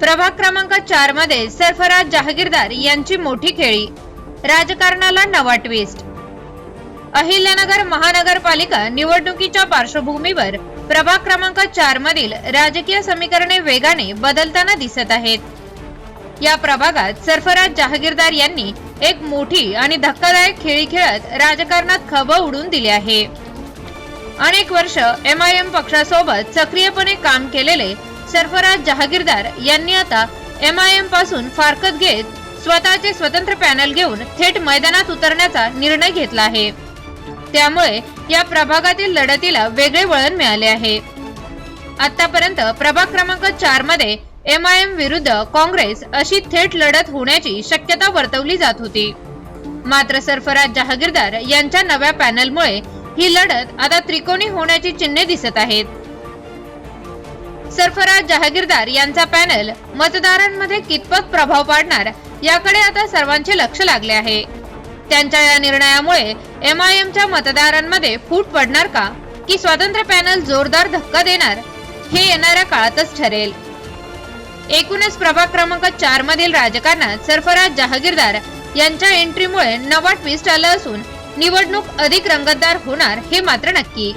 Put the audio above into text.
प्रभाग क्रमांक चारमध्ये सरफराज जहागीरदार यांची मोठी खेळी. राजकारणाला नवा ट्विस्ट अहिल्यानगर महानगरपालिका निवडणुकीच्या पार्श्वभूमीवर प्रभाग क्रमांक चार मधील राजकीय समीकरणे वेगाने बदलताना दिसत आहेत. या प्रभागात सरफराज जहागीरदार यांनी एक मोठी आणि धक्कादायक खेळी खेळत राजकारणात खब उडून दिली आहे. अनेक वर्ष एम आय एम पक्षासोबत सक्रियपणे काम केलेले सरफराज जहागीरदार यांनी आता एम आय एमपासून फारकत घेत स्वतःचे स्वतंत्र पॅनल घेऊन थेट मैदानात उतरण्याचा निर्णय घेतला आहे. त्यामुळे या प्रभागातील लढतीला वेगळे वळण मिळाले आहे. आतापर्यंत प्रभाग क्रमांक चारमध्ये एम आय एम विरुद्ध काँग्रेस अशी थेट लढत होण्याची शक्यता वर्तवली जात होती. मात्र सरफराज जहागीरदार यांच्या नव्या पॅनलमुळे ही लढत आता त्रिकोणी होण्याची चिन्हे दिसत आहेत. सरफराज जहागीरदार यांचा पॅनल मतदारांमध्ये कितपत प्रभाव पाडणार याकडे आता सर्वांचे लक्ष लागले आहे. त्यांच्या या निर्णयामुळे एम आय एमच्या मतदारांमध्ये फूट पडणार का? की स्वतंत्र पॅनल जोरदार धक्का देणार? हे येणाऱ्या काळातच ठरेल. एकूणच प्रभाग क्रमांक चार मधील राजकारणात सरफराज जहागीरदार यांच्या एंट्रीमुळे नवा ट्विस्ट आलं असून निवडणूक अधिक रंगतदार होणार हे मात्र नक्की.